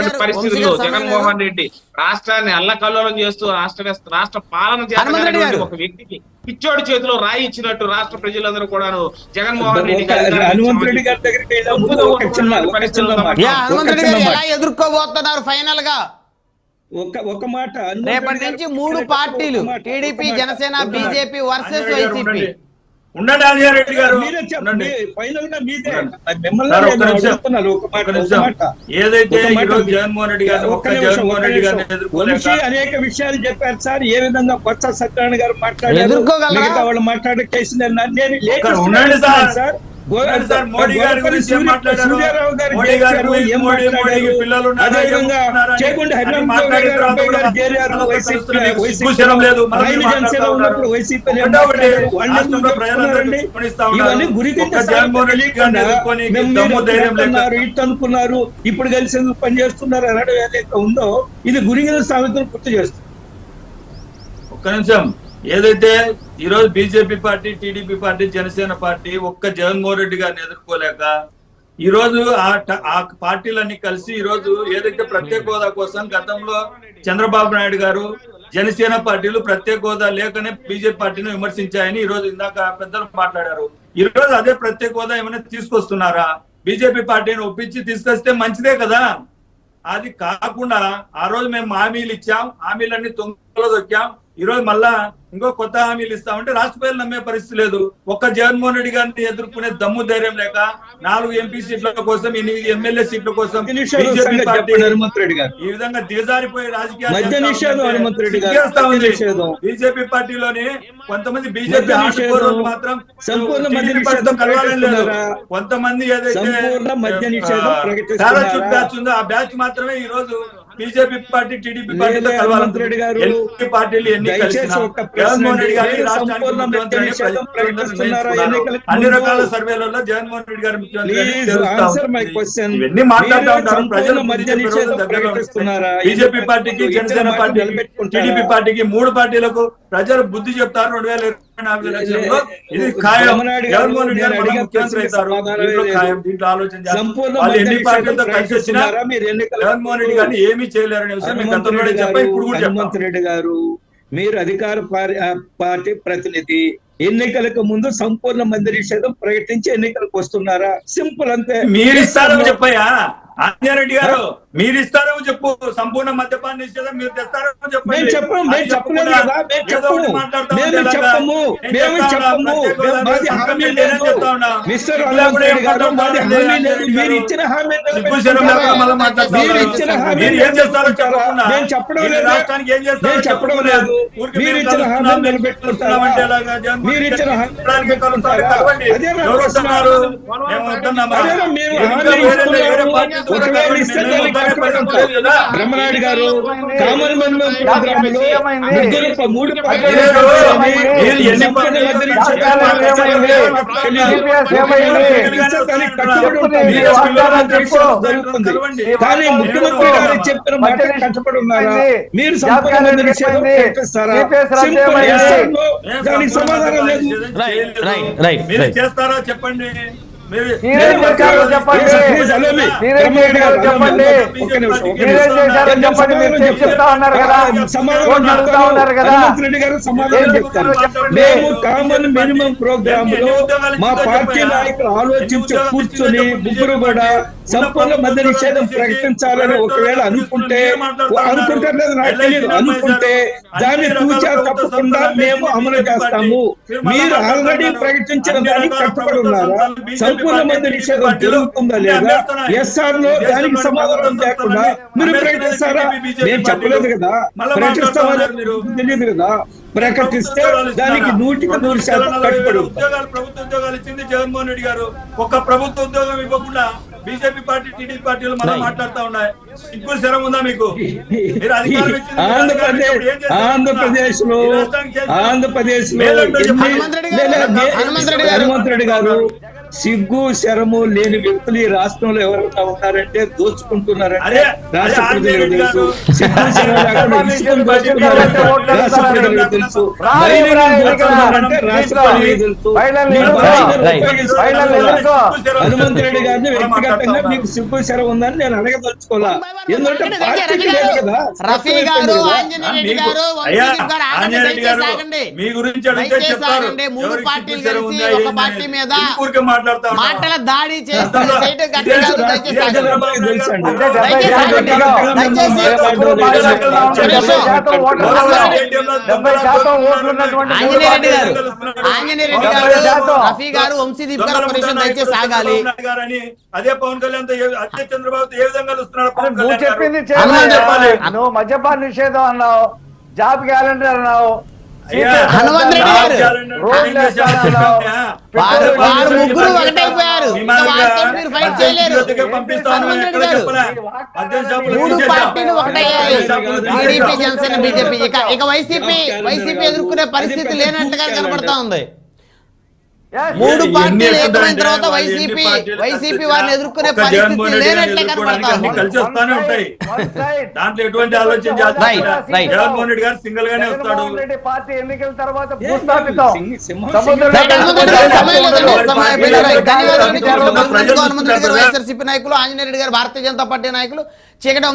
ఉన్నటువంటి గారు, పరిస్థితుల్లో జగన్మోహన్ రెడ్డి రాష్ట్రాన్ని అల్లకల్లోలం చేస్తూ రాష్ట్ర రాష్ట్ర పాలన. చేస్తున్నటువంటి ఒక వ్యక్తికి పిచ్చోడి చేతిలో రాయి ఇచ్చినట్టు రాష్ట్ర ప్రజలందరూ కూడాను జగన్మోహన్ రెడ్డి ఎదుర్కోబోతున్నారు ఫైనల్గా ఒక ఒక మాట రేపటి రెడ్డి నుంచి మూడు పార్టీలు TDP Janasena. BJP versus YCP. ఉండండి. ఉండండి. ఆంజనేయ రెడ్డి గారు ఏదైతే ఈరోజు జగన్మోహన్ రెడ్డి ఒక్క నిమిషం, జగన్మోహన్ రెడ్డి. ఎదుర్కోలేక అనేక విషయాలు చెప్పారు సార్. ఏ విధంగా బొత్స సత్యనారాయణ గారు మాట్లాడారు? మిగతా వాళ్ళు మాట్లాడే కేసు నేను ఉండండి సార్. సార్ గో- ఉండండి సార్, మోడీ గారి గోడపల్లి గురించి ఏం సూర్య- మాట్లాడారు? సూర్యారావు గారు మోడీ గారి చేశారు, గురించి ఏం మోడీ- మాట్లాడారు? మోడీకి పిల్లలు ఉన్నారా, అదేవిధంగా ఏమన్నారని చేకుండి అని హరిరామ్ మాట్లాడిన గారు తర్వాత అబ్బాయి గారు కూడా చేరారు మనకు వైసీపీ తెలుస్తుంది. వైసీపీ సిగ్గుశరం లేదు, మనల్ని ఆయన మాట్లాడుతూ జనసేన ఉన్నారు. ఉన్నప్పుడు వైసీపీ. ఇవన్నీ ఇప్పుడు కలిసి ఎందుకు పని చేస్తున్నారు అనడం ఏదైతే ఉందో ఇది గురి కింద సామెతను గుర్తు చేస్తుంది ఒక్క నిమిషం ఏదైతే ఈ రోజు BJP party TDP party Janasena party ఒక్క జగన్మోహన్ రెడ్డి గారిని ఎదుర్కోలేక ఈ రోజు ఆ ఆ పార్టీలన్నీ కలిసి ఈ రోజు ఏదైతే ప్రత్యేక హోదా కోసం గతంలో చంద్రబాబు నాయుడు గారు జనసేన పార్టీలు ప్రత్యేక హోదా లేకనే బీజేపీ పార్టీని విమర్శించాయని ఈ రోజు ఇందాక పెద్దలు మాట్లాడారు. ఈ రోజు అదే ప్రత్యేక హోదా ఏమైనా తీసుకొస్తున్నారా? బీజేపీ పార్టీని ఒప్పించి తీసుకొస్తే మంచిదే కదా. అది కాకుండా ఆ రోజు మేము హామీలు ఇచ్చాం హామీలన్నీ తొంగలో దొక్కాం ఈ రోజు మళ్ళా ఇంకో కొత్త హామీలు ఇస్తామంటే రాష్ట్ర ప్రజలు నమ్మే పరిస్థితి లేదు ఒక్క జగన్మోహన్ రెడ్డి గారిని ఎదుర్కొనే దమ్ము ధైర్యం లేక నాలుగు ఎంపీ సీట్ల కోసం ఎనిమిది ఎమ్మెల్యే సీట్ల కోసం బీజేపీ పార్టీ ఈ విధంగా దిగజారిపోయే రాజకీయాలు. బీజేపీ పార్టీలోని కొంతమంది బీజేపీ. మాత్రం కలవాలని లేదు? కొంతమంది ఏదైతే బ్యాచ్ ఉందో ఆ బ్యాచ్ మాత్రమే ఈ రోజు బీజేపీ పార్టీ టీడీపీ పార్టీతో గారు, ఎన్ని పార్టీలు ఎన్ని జగన్మోహన్ రెడ్డి మీరు రాష్ట్రానికి అన్ని? రకాల సర్వేలలో జగన్మోహన్ రెడ్డి గారు ముఖ్యమంత్రి ఇవన్నీ మాట్లాడుతూ ఉంటారు. ప్రజలు. ప్రకటిస్తున్నారా? బీజేపీ పార్టీకి జనసేన నిలబెట్టుకుంటారా? టీడీపీ పార్టీకి మూడు పార్టీలకు ప్రజలు బుద్ధి చెప్తారు. రెండు వేల ఇది ఖాయం. బ్రహ్మనాయుడు గారు, జగన్మోహన్ రెడ్డి గారు నేను మళ్ళా అడిగే ముఖ్యమంత్రి ప్రశ్నకి అవుతారు? సమాధానం దీంట్లో లేదు. ఖాయం దీంట్లో ఆలోచన చేయాలి. సంపూర్ణ వాళ్ళు మద్య ఎన్ని నిషేధం పార్టీలతో కలిసి వచ్చినా ప్రకటిస్తున్నారా? మీరు ఎన్నికలకు జగన్మోహన్ రెడ్డి గారిని ఏమీ చేయలేరనే విషయం మేము హనుమంత్ గతంలో రెడ్డి చెప్పా గారు, ఇప్పుడు కూడా చెప్పాం. హనుమంత్ రెడ్డి గారు మీరు అధికార పార్టీ ప్రతినిధి ఎన్నికలకు ముందు సంపూర్ణ మంది నిషేధం ప్రకటించి ఎన్నికలకు వస్తున్నారా? సింపుల్ అంతే. మీరు ఇస్తారో చెప్పయ్యా. ఆంజనేరెడ్డి గారు మీరు ఇస్తారో చెప్పు సంపూర్ణ మద్యపాన నిషేధం మీరు తెస్తారో చెప్పండి మేము చెప్పము మేము చెప్పలేదు కదా మేము చెప్పము మేము? చెప్పము నేను మేము చెప్పము మాది హామీ లేదు నేనే చెప్తా ఉన్నా. మిస్టర్ గారు మాది హామీ లేదు మీరు? ఇచ్చిన హామీ మీరు. ఇచ్చిన హామీ మీరు ఏం చేస్తారో చెప్పకుండా మేము చెప్పడం లేదు రాష్ట్రానికి ఏం చేస్తారో చెప్పడం లేదు మీరు ఇచ్చిన హామీ కలుస్తున్నామంటే ఎలాగా? మీరు ఇచ్చిన హామీ కలుస్తారా? కలవండి. ఎవరు. వస్తున్నారు? మేము వస్తున్నామా? ఒకవేళ. ఇస్తే? బ్రహ్మనాయుడు గారు కామన్ మినిమం ప్రోగ్రామ్లో ముగ్గురు మూడు. కానీ ముఖ్యమంత్రి గారు చెప్పిన మాట కట్టుబడి ఉన్నారా మీరు సంపూర్ణ? దానికి సమాధానం లేదు మీరు right. చేస్తారో చెప్పండి మేము కామన్ మినిమం ప్రోగ్రామ్లో మా పార్టీ. నాయకులు ఆలోచించి కూర్చొని ముగ్గురు కూడా సంపూర్ణ మద్య నిషేధం ప్రకటించాలని ఒకవేళ అనుకుంటే అనుకుంటారు లేదు నాకు తెలియదు అనుకుంటే దాన్ని తూచా తప్పకుండా మేము అమలు చేస్తాము. మీరు ఆల్రెడీ ప్రకటించిన దానికి కట్టుబడి ఉన్నారా సంపూర్ణ మద్య నిషేధం జరుగుతుందా లేదా? ఎస్ఆర్లో దానికి సమాధానం లేకుండా మీరు ప్రకటిస్తారా? నేను చెప్పలేదు కదా. ప్రకటిస్తామని తెలియదు కదా. ప్రకటిస్తే దానికి నూటికి నూరు శాతం కట్టుబడి ఉద్యోగాలు ప్రభుత్వ ఉద్యోగాలు ఇచ్చింది జగన్మోహన్ రెడ్డి గారు. ఒక ప్రభుత్వ ఉద్యోగం ఇవ్వకుండా బీజేపీ పార్టీ టీడీపీ పార్టీలు మనం. మాట్లాడుతా ఉన్నాయి ఇప్పుడు శరం ఉందా మీకు ఆంధ్రప్రదేశ్లో? ఆంధ్రప్రదేశ్లో. హనుమంత్ రెడ్డి గారు, సిగ్గు శరము లేని వ్యక్తులు ఈ రాష్ట్రంలో ఎవరైనా ఉన్నారంటే దోచుకుంటున్నారంటే రాష్ట్ర ప్రజలకు తెలుసు గారు. సిగ్గు శరం లేకుండా ఇసుకను దోచుకున్నారంటే రాష్ట్ర ప్రజలకు తెలుసు దోచుకున్నారంటే రాష్ట్ర ప్రజలకు తెలుసు. హనుమంత్ రెడ్డి గారిని వ్యక్తిగతంగా మీకు సిగ్గు శరం ఉందని నేను అడగదలుచుకోవాలా ఎందుకంటే పార్టీకి లేదు కదా మీ గురించి అడిగితే చెప్తారు. మూడు పార్టీలు కలిసి ఒక పార్టీ. మీద మాట్లాడుతా? మాటల దాడి. రఫీ గారు వంశీదీప్ గారు దయచేసి ఆగాలి. అదే పవన్ కళ్యాణ్ అదే చంద్రబాబు ఏ విధంగా నువ్వు? చెప్పింది మద్యపాన నిషేధం అన్నావు. జాబ్ క్యాలెండర్ అన్నావు. హనుమంత్ రెడ్డి గారు. రోడ్లు వేస్తానన్నావు. వారు ముగ్గురు ఒకటైపోయారు మీరు ఫైట్ చేయలేరు మూడు తీసేశాం. పార్టీలు ఒకటయ్యాయి మద్యం షాపులు టీడీపీ తీసేశాం. జనసేన బీజేపీ ఇక ఇక వైసీపీ వైసీపీ ఎదుర్కొనే పరిస్థితి లేనట్టుగా కనబడతా ఉంది. మూడు పార్టీలు అంటే తర్వాత వైసీపీ వైసీపీ వారిని ఎదుర్కొనే పరిస్థితి లేనట్లే. దాంట్లో ఎటువంటి ఆలోచన. జగన్మోహన్ రెడ్డి గారు సింగిల్ గానే వస్తాడు పార్టీ ఎన్నికల తర్వాత వైఎస్ఆర్సీపీ నాయకులు ఆంజనేయ రెడ్డి గారు భారతీయ జనతా పార్టీ నాయకులు చీకటి